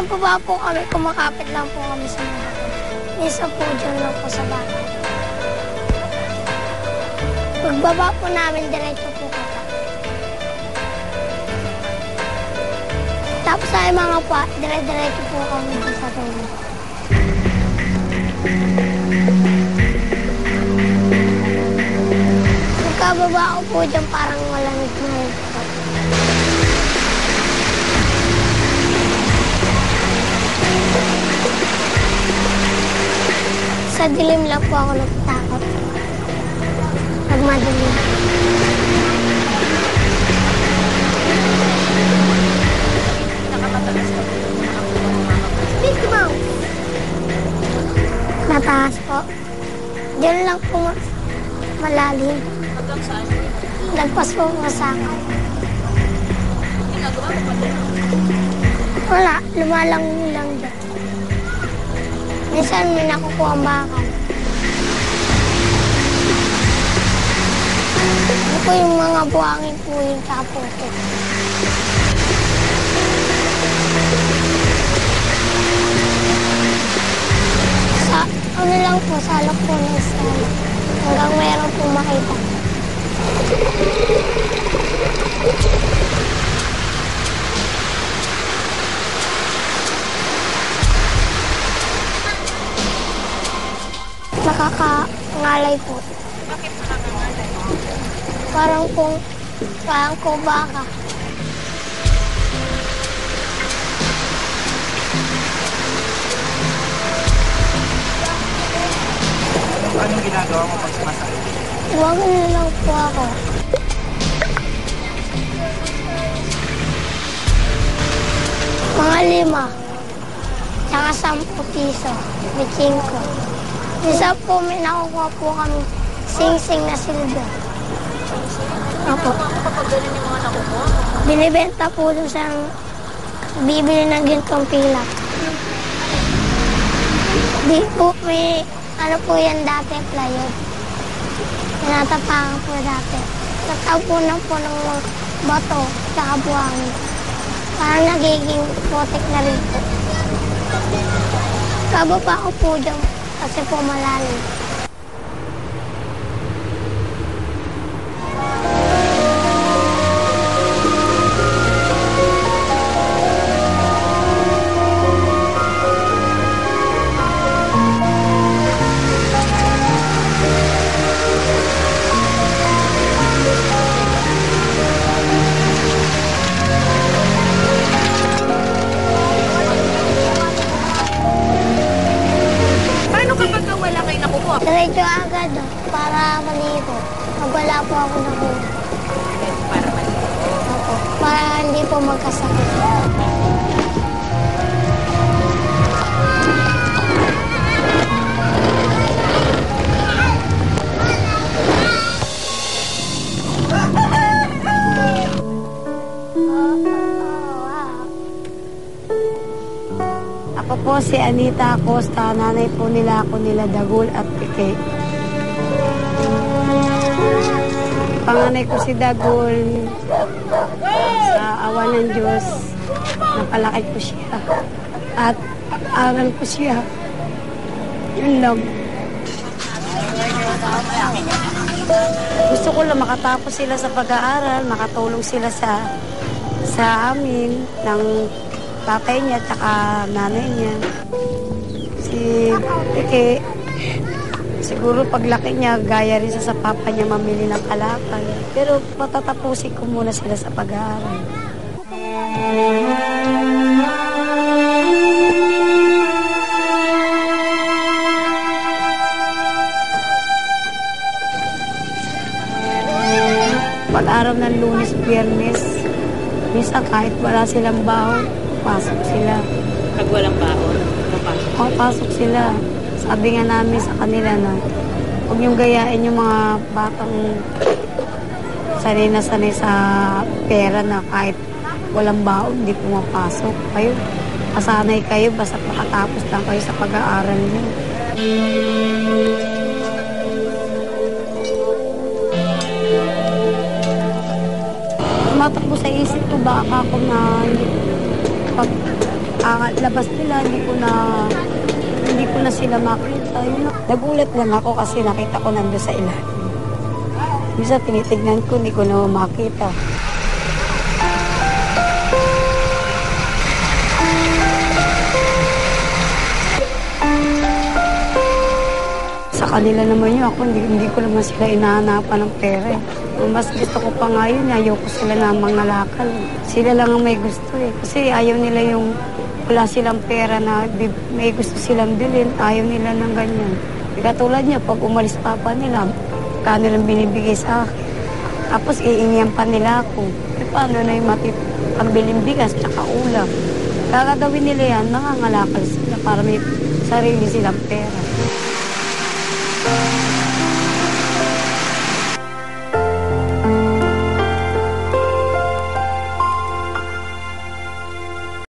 Bumababa po kami, kumakapit lang po kami sa mga. Isa po dyan lang po sa bahay. Pagbaba po namin, diretso po kami. Tapos sa mga pa, dire-diretso po kami sa tulog. Pagkababa ko po dyan, parang malamig na Sa dilim lang po ako natatakot. Pag madilim. Big Mouse. Mataas po. Diyan lang po ma- malalim. Hanggang saan? Lagpas po masaka. Ginagawa mo pa. Wala, lumalang lang dyan. Minsan may nakukuha ang bakal. Ano po yung mga buhangin po yung kaputo. Sa, ano lang po, salok po ng salok. Hanggang meron po makita. Nakakangalay po. Bakit nakakangalay? Parang kung, parang ko baka. Anong ginagawa mo pag sumasakit? Huwag na lang po ako. Mga lima. Tsaka sampu piso. May cinco. Isa po may nakukuha po kami sing-sing na silver. Opo. Kapag yung mga nakukuha, Binibenta po dun sa bibili ng gintong pilak. Di po may ano po yan dati, plywood. Tinatapangan po dati. Natapunan po ng mga bato tsaka buhangin. Parang nagiging putik na rin po. Kababa ko po dyan 我是过马来人。Para maligo. Pag wala po ako nakuha. Para maligo. Opo. Para hindi po magkasakit. Ako po si Anita Acosta, nanay po nila ako nila Dagul at Pike. Panganay ko si Dagul, sa awa ng Diyos, napalaki ko siya. At aral ko siya. Yun lang. Gusto ko lang makatapos sila sa pag-aaral, makatulong sila sa sa amin ng tatay niya at nanay niya. Si Pike, siguro paglaki niya, gaya rin sa papa niya mamili ng kalakal. Pero patatapusin ko muna sila sa pag-aaral. Pag-araw ng lunes, biyernes, minsan kahit wala silang baon, pasok sila. Pag walang baon, papasok. Papasok sila. Sabi nga namin sa kanila na huwag niyong gayain yung mga batang sanay na sanay sa pera na kahit walang baon, hindi pumapasok. Kayo, masanay kayo basta makatapos lang kayo sa pag-aaral niyo. Tumatakbo sa isip ko baka ako na pag pagkalabas nila, hindi ko na hindi ko na sila makita. Yun. Nagulat lang ako kasi nakita ko nando sa ilalim. Minsan tinitignan ko, hindi ko na makita. Sa kanila naman yun, ako hindi, hindi ko naman sila inahanapan ng pera. eh. Mas gusto ko pa nga yun, ayaw ko sila na mga lakal. Sila lang ang may gusto eh. Kasi ayaw nila yung wala silang pera na may gusto silang bilhin, ayaw nila ng ganyan. Katulad niya, pag umalis papa nila, kano lang binibigay sa akin. Tapos iingiyan pa nila ako. E paano na yung matip pambiling bigas tsaka ulam. Kagagawin nila yan, nangangalakal sila para may sarili silang pera.